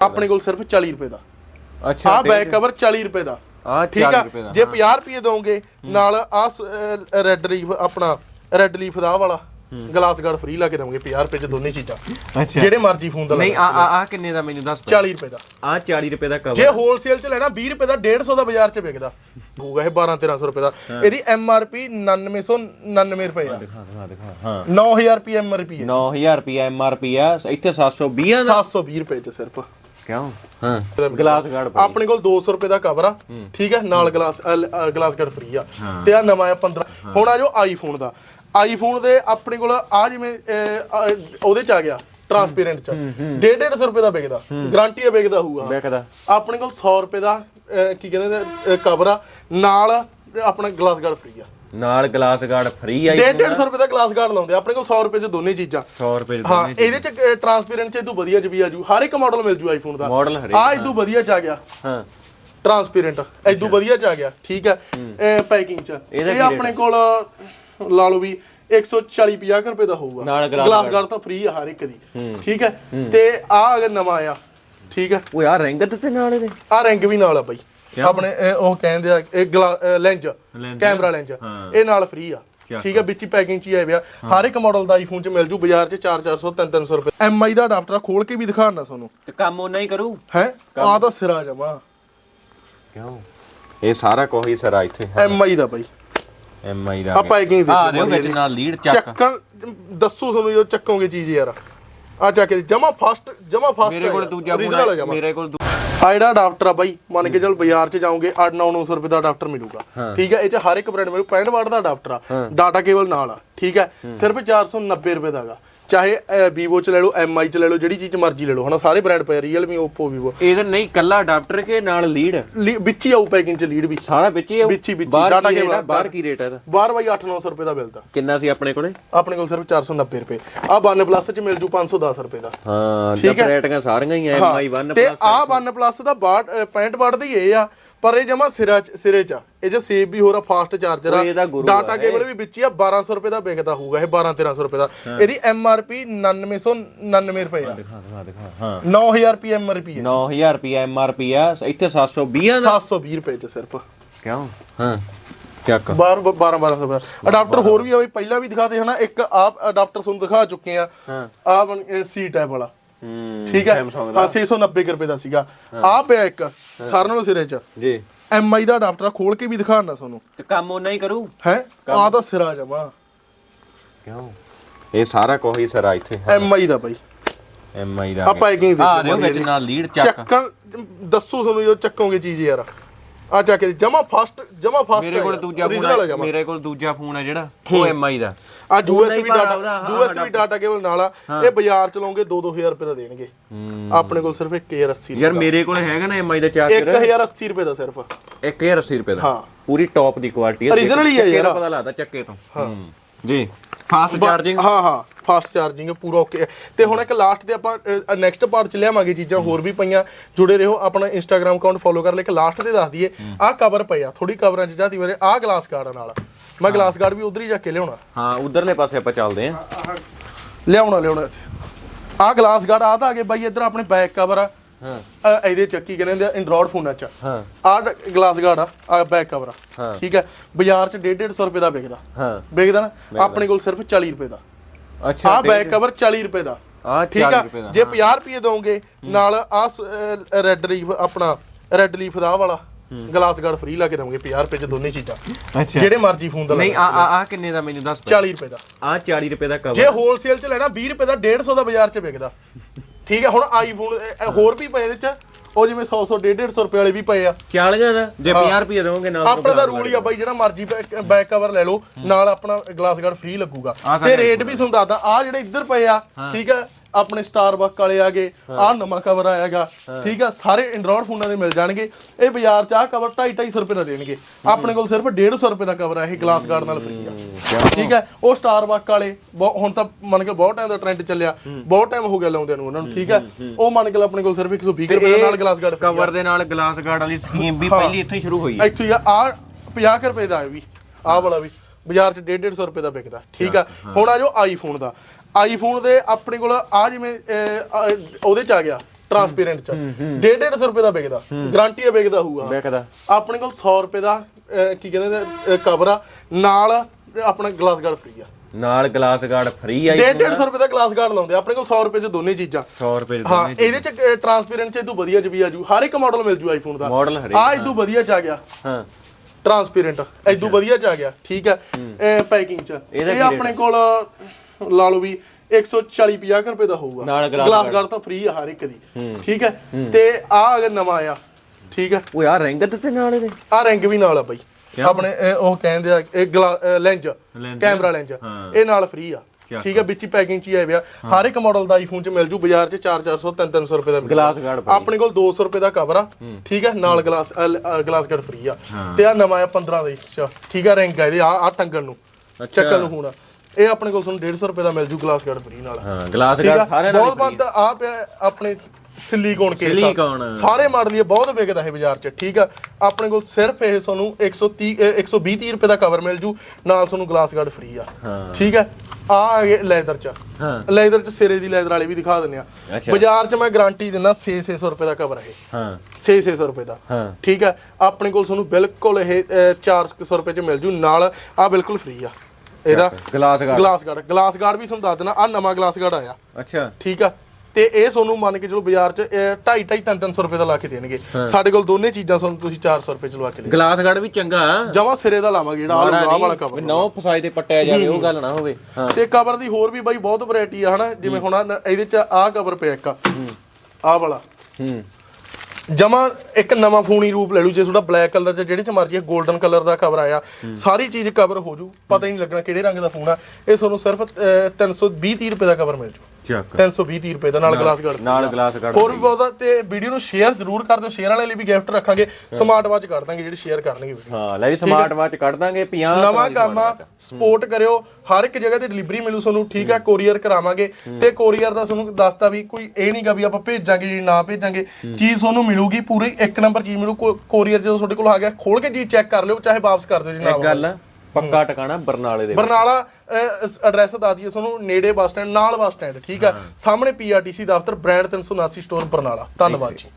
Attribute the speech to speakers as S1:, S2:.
S1: ਆਪਣੇ ਕੋਲ ਸਿਰਫ 40 ਰੁਪਏ ਦਾ।
S2: ਅੱਛਾ
S1: ਆਹ ਬੈਕ ਕਵਰ 40 ਰੁਪਏ ਦਾ।
S2: ਆ
S1: ਠੀਕ
S2: 40
S1: ਆ?
S2: ਰੁਪਏ ਦਾ
S1: ਜੇ 50 ਰੁਪਏ ਦੋਗੇ ਨਾਲ ਆ ਰੈੱਡ ਲੀਫ ਆਪਣਾ ਰੈੱਡ ਲੀਫ ਦਾ ਵਾਲਾ ਗਲਾਸ ਗਾਰਡ ਫ੍ਰੀ ਲਾ ਕੇ ਦਵਾਂਗੇ 50 ਰੁਪਏ ਚ ਦੋਨੇ ਚੀਜ਼ਾਂ।
S2: ਅੱਛਾ।
S1: ਜਿਹੜੇ ਮਰਜ਼ੀ ਫੋਨ ਦਾ
S2: ਨਹੀਂ ਆ ਆ ਆ ਕਿੰਨੇ ਦਾ ਮੈਨੂੰ ਦੱਸ
S1: 40 ਰੁਪਏ ਦਾ।
S2: ਆ 40 ਰੁਪਏ ਦਾ
S1: ਜੇ
S2: ਕਵਰ
S1: ਹੋਲਸੇਲ ਚ ਲੈਣਾ 20 ਰੁਪਏ ਦਾ 150 ਦਾ ਬਾਜ਼ਾਰ ਚ ਵਿਕਦਾ। ਹੋਊਗਾ ਇਹ 12 1300 ਰੁਪਏ ਦਾ। ਇਹਦੀ ਐਮ ਆਰ ਪੀ 9999 ਰੁਪਏ ਆ
S2: ਦਿਖਾ ਦਿਖਾ ਦਿਖਾ ਹਾਂ।
S1: 9000 ਰੁਪਏ ਐਮ ਆਰ ਪੀ ਹੈ।
S2: 9000 ਰੁਪਏ ਐਮ ਆਰ ਪੀ ਆ ਇੱਥੇ 720 ਦਾ
S1: 720 ਰੁਪਏ ਚ ਸਿਰਫ।
S2: ਕਿਉਂ? ਹਾਂ। ਗਲਾਸ ਗਾਰਡ
S1: ਆਪਣੇ ਕੋਲ 200 ਰੁਪਏ ਦਾ ਕਵਰ ਆ। ਠੀਕ ਹੈ? ਨਾਲ ਗਲਾਸ ਗਲਾਸ ਗਾਰਡ ਫ੍ਰੀ ਆ। ਤੇ ਆ ਨਵਾਂ ਆ 15 ਹੁਣ ਆ ਜੋ ਆਈਫੋਨ ਦਾ। ਆਈਫੋਨ ਦੇ ਆਪਣੇ ਕੋਲ ਆ ਜਿਵੇਂ ਉਹਦੇ ਚ ਆ ਗਿਆ ਟ੍ਰਾਂਸਪੇਰੈਂਟ ਚ। 150 ਰੁਪਏ ਦਾ ਵਿਕਦਾ। ਗਾਰੰਟੀ ਆ ਵਿਕਦਾ ਹੋਊਗਾ।
S2: ਵੇਖਦਾ
S1: ਆਪਣੇ ਕੋਲ 100 ਰੁਪਏ ਦਾ ਕੀ ਕਹਿੰਦੇ ਕਵਰ ਆ। ਨਾਲ ਆਪਣਾ ਗਲਾਸ ਗਾਰਡ ਫ੍ਰੀ ਆ।
S2: ਨਾਲ ਗਲਾਸ ਗਾਰਡ ਫ੍ਰੀ ਆ
S1: 150 ਰੁਪਏ ਦਾ ਗਲਾਸ ਗਾਰਡ ਲਾਉਂਦੇ ਆ, ਆਪਣੇ ਕੋਲ 100 ਰੁਪਏ ਚ ਦੋਨੇ ਚੀਜ਼ਾਂ।
S2: 100 ਰੁਪਏ ਦੇ
S1: ਹਾਂ ਇਹਦੇ ਚ ਟ੍ਰਾਂਸਪੇਰੈਂਟ ਚ ਇਦੋਂ ਵਧੀਆ ਚ ਵੀ ਆ ਜੂ। ਹਰ ਇੱਕ ਮਾਡਲ ਮਿਲ ਜੂ ਆਈਫੋਨ ਦਾ।
S2: Model ਹਰੇਕ,
S1: ਆ ਇਦੋਂ ਵਧੀਆ ਚ ਆ ਗਿਆ।
S2: ਹਾਂ।
S1: ਟ੍ਰਾਂਸਪੇਰੈਂਟ ਐਦੂ ਵਧੀਆ ਚ ਆ ਗਿਆ। ਠੀਕ ਹੈ। ਇਹ ਪੈਕਿੰਗ ਚ।
S2: ਇਹਦਾ
S1: ਇਹ
S2: ਕੀ
S1: ਆਪਣੇ ਕੋਲ ਲਾ ਲਓ ਵੀ 140 50 ਰੁਪਏ ਦਾ ਹੋਊਗਾ।
S2: ਨਾਲ glass
S1: ਗਲਾਸ। ਗਾਰਡ ਤਾਂ ਫ੍ਰੀ ਆ ਹਰ ਇੱਕ ਦੀ। ਠੀਕ ਹੈ। ਤੇ ਆ ਅਗਰ ਨਵਾਂ ਆ ਠੀਕ ਹੈ।
S2: ਉਹ ਯਾਰ ਰੰਗਤ ਤੇ ਨਾਲ ਇਹਦੇ।
S1: ਆ ਰਿੰਗ ਵੀ ਨਾਲ ਆ ਬਾਈ। ਆਪਣੇ ਇਹ ਉਹ ਕਹਿੰਦੇ ਆ ਇਹ ਲੈਂਜ ਕੈਮਰਾ ਲੈਂਜ। ਇਹ ਨਾਲ ਫ੍ਰੀ ਆ। ਠੀਕ ਹੈ ਵਿੱਚ ਹੀ ਪੈਕਿੰਗ ਚ ਹੀ ਆਇਆ ਹਰ ਇੱਕ ਮਾਡਲ ਦਾ ਆਈਫੋਨ ਚ ਮਿਲ ਜੂ ਬਾਜ਼ਾਰ ਚ 4 400 3 300 ਰੁਪਏ। ਐਮਆਈ ਦਾ ਅਡਾਪਟਰ ਖੋਲ ਕੇ ਵੀ ਦਿਖਾਣਾ ਤੁਹਾਨੂੰ।
S2: ਤੇ ਕੰਮ ਉਹਨਾਂ ਹੀ ਕਰੂ?
S1: ਹੈ? ਆ ਤਾਂ ਸਿਰਾ ਜਮਾ।
S2: ਕਿਉਂ? ਇਹ ਸਾਰਾ ਕੋਈ ਸਰਾ ਇੱਥੇ
S1: Mi the by.
S2: M I ਦਾ
S1: ਆ ਪੈਕਿੰਗ ਦੇ
S2: ਆ ਦਿਓ ਵਿੱਚ ਨਾਲ ਲੀਡ ਚੱਕ।
S1: ਚੱਕਣ ਦੱਸੋ ਤੁਹਾਨੂੰ ਜੋ ਚੱਕੋਗੇ ਚੀਜ਼ ਯਾਰ। ਆ ਚੱਕ ਜਮਾ ਫਾਸਟ ਜਮਾ ਫਾਸਟ
S2: ਮੇਰੇ ਕੋਲ ਦੂਜਾ ਮੇਰੇ ਕੋਲ ਦੂ-
S1: ਆ ਜਿਹੜਾ ਅਡਾਪਟਰ ਆ ਬਾਈ ਮੰਨ ਕੇ ਚੱਲ ਬਾਜ਼ਾਰ 'ਚ ਜਾਓਗੇ 8-900 ਰੁਪਏ ਦਾ ਅਡਾਪਟਰ ਮਿਲੂਗਾ। ਠੀਕ ਹੈ ਇਹ 'ਚ ਹਰ ਇੱਕ ਬ੍ਰਾਂਡ ਮਿਲੂ 65 ਵਾਟ ਦਾ ਅਡਾਪਟਰ ਆ। ਡਾਟਾ ਕੇਬਲ ਨਾਲ ਆ ਠੀਕ ਹੈ। ਸਿਰਫ 490 ਰੁਪਏ ਦਾ ਹੈਗਾ। ਚਾਹੇ Vivo 'ਚ ਲੈ ਲਓ MI 'ਚ ਲੈ ਲਓ ਜਿਹੜੀ ਚੀਜ਼ ਮਰਜ਼ੀ ਲੈ ਲਓ ਹਨਾ? ਸਾਰੇ ਬ੍ਰਾਂਡ ਪਏ Realme Oppo Vivo
S2: ਇਹਦੇ ਨਹੀਂ ਕੱਲਾ ਅਡਾਪਟਰ ਕੇ ਨਾਲ ਲੀਡ
S1: ਵਿੱਚ ਹੀ ਆਊ ਪੈਕਿੰਗ 'ਚ ਲੀਡ ਵੀ।
S2: ਸਾਰਾ ਵਿੱਚ ਹੀ ਆਊ?
S1: ਵਿੱਚ ਹੀ- ਵਿੱਚ ਹੀ, data
S2: ਕੀ ਬਾਹਰ ਕੀ ਰੇਟ ਆ ਇਹਦਾ?
S1: ਬਾਹਰ ਬਾਈ 8-900 ਰੁਪਏ ਦਾ ਮਿਲਦਾ
S2: ਕਿੰਨਾ ਸੀ ਆਪਣੇ ਕੋਲੇ?
S1: ਆਪਣੇ ਕੋਲ ਸਿਰਫ 490 ਰੁਪਏ। ਆ 1 ਪਲੱਸ 'ਚ ਮਿਲ ਜੂ 510 ਰੁਪਏ ਦਾ।
S2: ਹਾਂ
S1: ਠੀਕ ਹੈ।
S2: ਰੇਟਾਂ ਸਾਰੀਆਂ ਹੀ ਐਮ ਆਈ 1
S1: ਤੇ ਆ 1 ਪਲੱਸ ਦਾ 62 65 ਵਾਟ ਦੀ ਇਹ ਆ। ਪਰ ਇਹ ਜਮਾ ਸਿਰਾ ਚ- ਸਿਰੇ ਚ ਆ। ਇਹ ਜੇ ਸੇਵ ਵੀ ਹੋ ਰਿਹਾ ਫਾਸਟ ਚਾਰਜਰ ਆ। ਡਾਟਾ
S2: ਆ
S1: ਕੇਬਲ ਵੀ ਵਿੱਚ ਹੀ ਆ 1200 ਰੁਪਏ ਦਾ ਵਿਕਦਾ ਹੋਊਗਾ ਇਹ 12 1300 ਰੁਪਏ ਦਾ। ਇਹਦੀ ਐਮ ਆਰ ਪੀ 9999 ਰੁਪਏ ਆ।
S2: ਦਿਖਾ ਦਿਖਾ ਦਿਖਾ ਹਾਂ।
S1: 9000 ਰੁਪਏ ਐਮ ਆਰ ਪੀ ਹੈ
S2: 9000 ਰੁਪਏ ਐਮ ਆਰ ਪੀ ਆ ਇੱਥੇ 720 ਦਾ
S1: 720 ਰੁਪਏ ਚ ਸਿਰਫ।
S3: ਕਿਉਂ?
S2: ਹਾਂ। ਚੱਕ
S1: 12 12 1200 ਰੁਪਏ ਅਡਾਪਟਰ ਹੋਰ ਵੀ ਆ ਬਈ ਪਹਿਲਾਂ ਵੀ ਦਿਖਾਤੇ ਹਨਾ ਇੱਕ ਆਪ ਅਡਾਪਟਰ ਤੁਹਾਨੂੰ ਦਿਖਾ ਚੁੱਕੇ ਆ। ਆ ਸੀ ਟਾਈਪ ਵਾਲਾ। ਠੀਕ ਹੈ?
S2: Samsung ਦਾ।
S1: ਹਾਂ 690 ਕੁ ਰੁਪਏ ਦਾ ਸੀਗਾ। ਆ ਪਿਆ ਇੱਕ ਸਾਰਿਆਂ ਨਾਲੋਂ ਸਿਰੇ ਚ।
S2: ਜੀ।
S1: ਐਮ ਆਈ ਦਾ ਅਡਾਪਟਰ ਖੋਲ ਕੇ ਵੀ ਦਿਖਾਣਾ ਤੁਹਾਨੂੰ।
S2: ਤੇ ਕੰਮ ਉਹਨਾਂ ਹੀ ਕਰੂ?
S1: ਹੈ? ਆ ਤਾਂ ਸਿਰਾ ਜਮਾ।
S2: ਕਿਉਂ? ਇਹ ਸਾਰਾ ਕੋਈ ਸਰਾ ਇੱਥੇ।
S1: M I the by.
S2: M I ਦਾ
S1: ਆ ਪੈਕਿੰਗ ਦੇ
S2: ਆ ਦਿਓ ਵਿੱਚ ਨਾਲ ਲੀਡ ਚੱਕ।
S1: ਚੱਕਣ ਦੱਸੋ ਤੁਹਾਨੂੰ ਜੋ ਚੱਕੋਗੇ ਚੀਜ਼ ਯਾਰ। ਆ ਚੱਕ ਜਮਾ ਫਾਸਟ ਜਮਾ ਫਾਸਟ
S2: ਮੇਰੇ ਕੋਲ ਦੂਜਾ ਫੋਨ ਮੇਰੇ ਕੋਲ ਦੂਜਾ ਫੋਨ ਆ ਜਿਹੜਾ ਉਹ ਐਮ ਆਈ ਦਾ।
S1: ਆ
S2: ਹੀ ਭਾਰਾ
S1: ਡਾਟਾ
S2: ਹਾਂ,
S1: USB ਡਾਟਾ ਕੇਬਲ ਨਾਲ ਆ। ਇਹ ਬਾਜ਼ਾਰ ਚ ਲਾਉਂਗੇ 2-2000 ਰੁਪਏ ਦਾ ਦੇਣਗੇ। ਆਪਣੇ ਕੋਲ ਸਿਰਫ 1080
S2: ਯਾਰ ਮੇਰੇ ਕੋਲ ਹੈਗਾ ਨਾ ਐਮ ਆਈ ਦਾ ਚਾਰਜਰ
S1: 1080 ਰੁਪਏ ਦਾ ਸਿਰਫ।
S2: 1080 ਰੁਪਏ ਦਾ।
S1: ਹਾਂ।
S2: ਪੂਰੀ ਟੌਪ ਦੀ ਕੁਆਲਿਟੀ ਹੈ
S1: Original ਹੀ ਹੈ ਯਾਰ।
S2: ਪਤਾ ਲੱਗਦਾ ਚੱਕੇ ਤੋਂ। ਹੂੰ। ਜੀ। ਫਾਸਟ ਚਾਰਜਿੰਗ
S1: ਹਾਂ ਹਾਂ। ਫਾਸਟ ਚਾਰਜਿੰਗ ਪੂਰਾ ਓਕੇ ਤੇ ਹੁਣ ਇੱਕ ਲਾਸਟ ਤੇ ਆਪਾਂ ਨੈਕਸਟ ਪਾਰਟ ਚ ਲਿਆਵਾਂਗੇ ਚੀਜ਼ਾਂ ਹੋਰ ਵੀ ਪਈਆਂ। ਜੁੜੇ ਰਹੋ ਆਪਣਾ ਇੰਸਟਾਗ੍ਰam ਅਕਾਊਂਟ ਫੋਲੋ ਕਰ ਲੈ। ਇੱਕ ਲਾਸਟ ਤੇ ਦੱਸ ਦਈਏ ਆਹ ਕਵਰ ਪਿਆ ਥੋੜੀ ਕਵਰਾਂ ਚ ਜਾਤੀ ਮੇਰੇ ਆਹ ਗਲਾਸ ਗਾਰਡ ਨਾਲ। ਮੈਂ ਗਲਾਸ ਗਾਰਡ ਵੀ ਉਧਰ ਹੀ ਜਾ ਕੇ ਲਿਆਉਣਾ।
S2: ਹਾਂ ਉਧਰਲੇ ਪਾਸੇ ਆਪਾਂ ਚੱਲਦੇ ਆਂ
S1: ਲਿਆਉਣਾ ਲਿਆਉਣਾ ਆਹ ਗਲਾਸ ਗਾਰਡ ਆ ਤਾਂ ਆ ਗਏ ਬਾਈ ਇੱਧਰ ਆਪਣੇ ਬੈਕ ਕਵਰ ਆ।
S2: ਹਾਂ।
S1: ਇਹਦੇ ਚ ਕੀ ਕਹਿੰਦੇ ਆ ਐਂਡਰੋਇਡ ਫੋਨਾਂ ਚ।
S2: ਹਾਂ।
S1: ਆਹ ਗਲਾਸ ਗਾਰਡ ਆ ਆ ਬੈਕ ਕਵਰ ਆ। ਠੀਕ ਹੈ? ਬਾਜ਼ਾਰ ਚ 150 ਰੁਪਏ ਦਾ ਵਿਕਦਾ।
S2: ਹਾਂ।
S1: ਵਿਕਦਾ ਨਾ? ਆਪਣੇ ਕੋਲ ਸਿਰਫ 40 ਰੁਪਏ ਦਾ।
S2: ਅੱਛਾ
S1: ਆਹ ਬੈਕ ਕਵਰ 40 ਰੁਪਏ ਦਾ।
S2: ਆ
S1: ਠੀਕ
S2: 40
S1: ਆ?
S2: ਰੁਪਏ ਦਾ
S1: ਜੇ 50 ਰੁਪਏ ਦੋਗੇ ਨਾਲ ਆ ਰੈੱਡ ਲੀਫ ਆਪਣਾ ਰੈੱਡ ਲੀਫ ਦਾ ਵਾਲਾ ਗਲਾਸ ਗਾਰਡ ਫ੍ਰੀ ਲਾ ਕੇ ਦਵਾਂਗੇ 50 ਰੁਪਏ ਚ ਦੋਨੇ ਚੀਜ਼ਾਂ।
S2: ਅੱਛਾ।
S1: ਜਿਹੜੇ ਮਰਜ਼ੀ ਫੋਨ ਦਾ
S2: ਨਹੀਂ ਆ ਆ ਆ ਕਿੰਨੇ ਦਾ ਮੈਨੂੰ ਦੱਸ
S1: 40 ਰੁਪਏ ਦਾ।
S2: ਆ 40 ਰੁਪਏ ਦਾ
S1: ਜੇ
S2: ਕਵਰ
S1: ਹੋਲਸੇਲ ਚ ਲੈਣਾ 20 ਰੁਪਏ ਦਾ 150 ਦਾ ਬਾਜ਼ਾਰ ਚ ਵਿਕਦਾ। ਠੀਕ ਹੈ ਹੁਣ ਆਈਫੋਨ ਹੋਰ ਵੀ ਪਏ ਇਹਦੇ ਚ। ਉਹ ਜਿਵੇਂ 100 100 150 ਰੁਪਏ ਵਾਲੇ ਵੀ ਪਏ ਆ।
S2: 40 ਦਾ? ਜੇ 50 ਰੁਪਏ ਦੋਗੇ ਨਾਲ
S1: ਆਪਣਾ ਦਾ ਰੂਲ ਹੀ ਆ ਬਾਈ ਜਿਹੜਾ ਮਰਜ਼ੀ ਬੈਕ ਕਵਰ ਲੈ ਲਓ ਨਾਲ ਆਪਣਾ ਗਲਾਸ ਗਾਰਡ ਫ੍ਰੀ ਲੱਗੂਗਾ। ਤੇ ਰੇਟ ਵੀ ਤੁਹਾਨੂੰ ਦੱਸਦਾ ਆ ਜਿਹੜੇ ਇੱਧਰ ਪਏ ਆ ਠੀਕ ਹੈ ਆਪਣੇ ਸਟਾਰਬਕ ਵਾਲੇ ਆ ਗਏ ਆ ਨਵਾਂ ਕਵਰ ਆਇਆਗਾ। ਠੀਕ ਆ ਸਾਰੇ ਐਂਡਰੋਇਡ ਫੋਨਾਂ ਦੇ ਮਿਲ ਜਾਣਗੇ। ਇਹ ਬਾਜ਼ਾਰ ਚ ਆ ਕਵਰ 2.5 250 ਰੁਪਏ ਦਾ ਦੇਣਗੇ। ਆਪਣੇ ਕੋਲ ਸਿਰਫ 150 ਰੁਪਏ ਦਾ ਕਵਰ ਆ ਇਹ ਗਲਾਸ ਗਾਰਡ ਨਾਲ ਫ੍ਰੀ ਆ। ਠੀਕ ਹੈ ਉਹ ਸਟਾਰਬਕ ਵਾਲੇ ਹੁਣ ਤਾਂ ਮੰਨ ਕੇ ਬਹੁਤ ਟਾਈਮ ਦਾ ਟ੍ਰੈਂਡ ਚੱਲਿਆ। ਬਹੁਤ ਟਾਈਮ ਹੋ ਗਿਆ ਲਾਉਂਦਿਆਂ ਨੂੰ ਉਹਨਾਂ ਨੂੰ ਠੀਕ ਹੈ ਉਹ ਮੰਨ ਕੇ ਆਪਣੇ ਕੋਲ ਸਿਰਫ 120 ਰੁਪਏ ਦੇ ਨਾਲ ਗਲਾਸ ਗਾਰਡ
S2: ਕਵਰ ਦੇ ਨਾਲ ਗਲਾਸ ਗਾਰਡ ਵਾਲੀ ਸਕੀਮ ਵੀ ਪਹਿਲੀ ਇੱਥੇ ਹੀ ਸ਼ੁਰੂ ਹੋਈ ਹੈ।
S1: ਐਕਚੁਅਲੀ ਆ 50 ਕੁ ਰੁਪਏ ਦਾ ਹੈ ਵੀ ਆਹ ਵਾਲਾ ਵੀ। ਬਾਜ਼ਾਰ 'ਚ 150 ਰੁਪਏ ਦਾ ਵਿਕਦਾ ਠੀਕ ਆ। ਹੁਣ ਆ ਜੋ ਆਈਫੋਨ ਦਾ। ਆਈਫੋਨ ਦੇ ਆਪਣੇ ਕੋਲ ਆ ਜਿਵੇਂ ਉਹਦੇ 'ਚ ਆ ਗਿਆ ਟਰਾਂਸਪੇਰੈਂਟ ਚ। 150 ਰੁਪਏ ਦਾ ਵਿਕਦਾ। ਗਾਰੰਟੀ ਹੈ ਵਿਕਦਾ ਹੋਊਗਾ।
S2: ਵੇਖਦਾ
S1: ਆਪਣੇ ਕੋਲ 100 ਰੁਪਏ ਦਾ ਕੀ ਕਹਿੰਦੇ ਕਵਰ ਆ। ਨਾਲ ਆਪਣਾ ਗਲਾਸ ਗਾਰਡ ਫ੍ਰੀ ਆ।
S2: ਨਾਲ ਗਲਾਸ ਗਾਰਡ ਫ੍ਰੀ ਆਈ
S1: 150 ਰੁਪਏ ਦਾ ਗਲਾਸ ਗਾਰਡ ਲਾਉਂਦੇ ਆ। ਆਪਣੇ ਕੋਲ 100 ਰੁਪਏ ਚ ਦੋਨੇ ਚੀਜ਼ਾਂ।
S2: 100 ਰੁਪਏ ਦੇ
S1: ਹਾਂ ਇਹਦੇ ਚ ਟਰਾਂਸਪੇਰੈਂਟ ਚ ਇਦੋਂ ਵਧੀਆ ਚ ਵੀ ਆਜੂ ਹਰ ਇੱਕ ਮਾਡਲ ਮਿਲ ਜੂ ਆਈਫੋਨ ਦਾ।
S2: ਮਾਡਲ ਹਰੇਕ
S1: ਆ ਇਦੋਂ ਵਧੀਆ ਚ ਆ ਗਿਆ।
S2: ਹਾਂ।
S1: ਟਰਾਂਸਪੇਰੈਂਟ ਇਦੋਂ ਵਧੀਆ ਚ ਆ ਗਿਆ। ਠੀਕ ਹੈ। ਪੈਕਿੰਗ ਚ। ਇਹ ਆਪਣੇ ਕੋਲ ਲਾ ਲਓ ਵੀ 140 50 ਰੁਪਏ ਦਾ ਹੋਊਗਾ।
S2: ਨਾਲ
S1: ਗਲਾਸ। ਗਾਰਡ ਤਾਂ ਫ੍ਰੀ ਆ ਹਰ ਇੱਕ ਦੀ। ਠੀਕ ਹੈ? ਤੇ ਆ ਅਗਰ ਨਵਾਂ ਆ ਠੀਕ ਹੈ?
S2: ਉਹ ਯਾਰ ਰਿੰਗ ਤੇ ਨਾਲ ਇਹਦੇ।
S1: ਆ ਰਿੰਗ ਵੀ ਨਾਲ ਆ ਬਾਈ। ਆਪਣੇ ਇਹ ਉਹ ਕਹਿੰਦੇ ਆ ਇਹ ਲੈਂਜ? ਕੈਮਰਾ ਲੈਂਜ
S2: ਹਾਂ।
S1: ਇਹ ਨਾਲ ਫ੍ਰੀ ਆ। ਠੀਕ ਹੈ? ਵਿੱਚ ਹੀ ਪੈਕਿੰਗ ਚ ਹੀ ਆਇਆ ਹਰ ਇੱਕ ਮਾਡਲ ਦਾ ਆਈਫੋਨ ਚ ਮਿਲ ਜੂ ਬਾਜ਼ਾਰ ਚ 4 400 3 300 ਰੁਪਏ ਦਾ ਮਿਲ
S2: ਗਲਾਸ ਗਾਰਡ
S1: ਆਪਣੇ ਕੋਲ 200 ਰੁਪਏ ਦਾ ਕਵਰ ਆ। ਠੀਕ ਹੈ? ਨਾਲ ਗਲਾਸ ਗਲਾਸ ਗਾਰਡ ਫ੍ਰੀ ਆ। ਤੇ ਆ ਨਵਾਂ ਆ 15 ਦਾ ਚ ਠੀਕ ਆ ਰਿੰਗ ਆ ਇਹਦੇ। ਆ ਆ ਟੰਗਣ ਨੂੰ। ਚੱਕਣ ਨੂੰ ਹੁਣ ਇਹ ਆਪਣੇ ਕੋਲ ਤੁਹਾਨੂੰ 150 ਰੁਪਏ ਦਾ ਮਿਲ ਜੂ ਗਲਾਸ ਗਾਰਡ ਫ੍ਰੀ ਨਾਲ।
S2: ਹਾਂ ਗਲਾਸ ਗਾਰਡ ਸਾਰਿਆਂ ਨਾਲ
S1: ਬਹੁਤ ਬੰਦ ਆ। ਪਿਆ ਆਪਣੇ ਸਿਲੀਕੋਨ ਕੇਸ।
S2: ਸਿਲੀਕੋਨ।
S1: ਸਾਰੇ ਮਾਡਲ ਇਹ ਬਹੁਤ ਵਿਕਦਾ ਹੈ ਬਾਜ਼ਾਰ 'ਚ ਠੀਕ ਆ? ਆਪਣੇ ਕੋਲ ਸਿਰਫ ਇਹ ਤੁਹਾਨੂੰ 130 ਅਹ 120 30 ਰੁਪਏ ਦਾ ਕਵਰ ਮਿਲ ਜੂ ਨਾਲ ਤੁਹਾਨੂੰ ਗਲਾਸ ਗਾਰਡ ਫ੍ਰੀ ਆ।
S2: ਹਾਂ।
S1: ਠੀਕ ਹੈ ਆ ਆ ਲੈਦਰ 'ਚ।
S2: ਹਾਂ।
S1: ਲੈਦਰ 'ਚ ਸਿਰੇ ਦੀ ਲੈਦਰ ਵਾਲੇ ਵੀ ਦਿਖਾ ਦਿੰਨੇ ਆ। ਬਾਜ਼ਾਰ 'ਚ ਮੈਂ ਗਾਰੰਟੀ ਦਿੰਦਾ 6-600 ਰੁਪਏ ਦਾ ਕਵਰ ਹੈ।
S2: ਹਾਂ
S1: 6-600 ਰੁਪਏ ਦਾ।
S2: ਹਾਂ।
S1: ਠੀਕ ਹੈ ਆਪਣੇ ਕੋਲ ਤੁਹਾਨੂੰ ਬਿਲਕੁਲ ਇਹ ਅਹ, 400 ਰੁਪਏ 'ਚ ਮਿਲ ਜੂ ਨਾਲ ਆ ਬਿਲਕੁਲ ਫ੍ਰੀ ਆ। ਇਹਦਾ
S2: glass guard
S1: glass guard glass guard ਵੀ ਤੁਹਾਨੂੰ ਦੱਸ ਦੇਣਾ ਆ ਨਵਾਂ ਗਲਾਸ ਗਾਰਡ ਆਇਆ।
S2: ਅੱਛਾ।
S1: ਠੀਕ ਆ? ਤੇ ਇਹ ਤੁਹਾਨੂੰ ਮੰਨ ਕੇ ਚਲੋ ਬਾਜ਼ਾਰ 'ਚ 2.5 2.5 300 ਰੁਪਏ ਦਾ ਲਾ ਕੇ ਦੇਣਗੇ। ਸਾਡੇ ਕੋਲ ਦੋਨੇ ਚੀਜ਼ਾਂ ਤੁਹਾਨੂੰ ਤੁਸੀਂ 400 ਰੁਪਏ ਚ ਲਵਾ ਕੇ ਲੈ
S2: ਗਲਾਸ ਗਾਰਡ ਵੀ ਚੰਗਾ।
S1: ਜਮਾ ਸਿਰੇ ਦਾ ਲਾਵਾਂਗੇ ਜਿਹੜਾ ਆਹ ਵਾਲਾ ਕਵਰ
S2: ਨੌ ਫਸਾਈ ਤੇ ਪੱਟਿਆ ਜਾਵੇ ਉਹ ਗੱਲ ਨਾ ਹੋਵੇ।
S1: ਤੇ ਕਵਰ ਦੀ ਹੋਰ ਵੀ ਬਾਈ ਬਹੁਤ ਵੈਰਾਈਟੀ ਆ ਹਨਾ? ਜਿਵੇਂ ਹੁਣ ਇਹਦੇ 'ਚ ਆਹ ਕਵਰ ਪਿਆ ਇੱਕ। ਆਹ ਵਾਲਾ।
S2: ਹੂੰ।
S1: ਜਮਾ ਇੱਕ ਨਵਾਂ ਫੋਨੀ ਰੂਪ ਲੈ ਲੂ ਜੇ ਤੁਹਾਡਾ ਬਲੈਕ ਕਲਰ ਜਾਂ ਜਿਹੜੇ ਚ ਮਰਜ਼ੀ ਹੈ 골ਡਨ ਕਲਰ ਦਾ ਕਵਰ ਆਇਆ ਸਾਰੀ ਚੀਜ਼ ਕਵਰ ਹੋ ਜੂ ਪਤਾ ਹੀ ਨਹੀਂ ਲੱਗਣਾ ਕਿਹੜੇ ਰੰਗ ਦਾ ਫੋਨ ਆ। ਇਹ ਤੁਹਾਨੂੰ ਸਿਰਫ ਅਹ, 320 30 ਰੁਪਏ ਦਾ ਕਵਰ ਮਿਲ ਜੂ।
S2: ਚੱਕ।
S1: 320 30 ਰੁਪਏ ਦਾ ਨਾਲ ਗਲਾਸ ਗਾਰਡ
S2: ਨਾਲ ਗਲਾਸ ਗਾਰਡ
S1: ਹੋਰ ਵੀ ਬਹੁਤ ਤੇ ਵੀਡੀਓ ਨੂੰ ਸ਼ੇਅਰ ਜ਼ਰੂਰ ਕਰ ਦਿਓ। ਸ਼ੇਅਰ ਵਾਲੇ ਲਈ ਵੀ ਗਿਫਟ ਰੱਖਾਂਗੇ। ਸਮਾਰਟ ਵਾਚ ਕਰ ਦਾਂਗੇ ਜਿਹੜੇ ਸ਼ੇਅਰ ਕਰਨਗੇ ਵੀਡੀਓ।
S2: ਹਾਂ ਲੈ ਵੀ ਸਮਾਰਟ ਵਾਚ ਕੱਢ ਦਾਂਗੇ 50
S1: ਨਵਾਂ ਕੰਮ ਆ। ਸਪੋਰਟ ਕਰਿਓ। ਹਰ ਇੱਕ ਜਗ੍ਹਾ ਤੇ ਡਿਲੀਵਰੀ ਮਿਲੂ ਤੁਹਾਨੂੰ। ਠੀਕ ਆ ਕੋਰੀਅਰ ਕਰਾਵਾਂਗੇ। ਤੇ ਕੋਰੀਅਰ ਦਾ ਤੁਹਾਨੂੰ ਦੱਸਤਾ ਵੀ ਕੋਈ ਇਹ ਨਹੀਂਗਾ ਵੀ ਆਪਾਂ ਭੇਜਾਂਗੇ ਜੀ ਨਾ ਭੇਜਾਂਗੇ। ਚੀਜ਼ ਤੁਹਾਨੂੰ ਮਿਲੂਗੀ ਪੂਰੀ ਇੱਕ ਨੰਬਰ ਚੀਜ਼ ਮਿਲੂ। ਕੋਰੀਅਰ ਜਦੋਂ ਤੁਹਾਡੇ ਕੋਲ ਆ ਗਿਆ ਖੋਲ ਕੇ ਚੀਜ਼ ਚੈੱਕ ਕਰ ਲਿਓ ਚਾਹੇ ਵਾਪਸ ਕਰ ਦਿਓ ਜੀ ਨਾ
S2: ਇੱਕ ਗੱਲ ਆ, ਪੱਕਾ ਟਿਕਾਣਾ ਬਰਨਾਲੇ ਦੇ।
S1: ਬਰਨਾਲਾ ਐਡਰੈਸ ਦੱਸ ਦਈਏ ਤੁਹਾਨੂੰ ਨੇੜੇ ਬੱਸ ਸਟੈਂਡ ਨਾਲ ਬੱਸ ਸਟੈਂਡ ਠੀਕ ਆ? ਸਾਹਮਣੇ ਪੀਆਰਟੀਸੀ ਦਫ਼ਤਰ ਬ੍ਰਾਂਡ 379 ਸਟੋਰ ਬਰਨਾਲਾ। ਧੰਨਵਾਦ ਜੀ।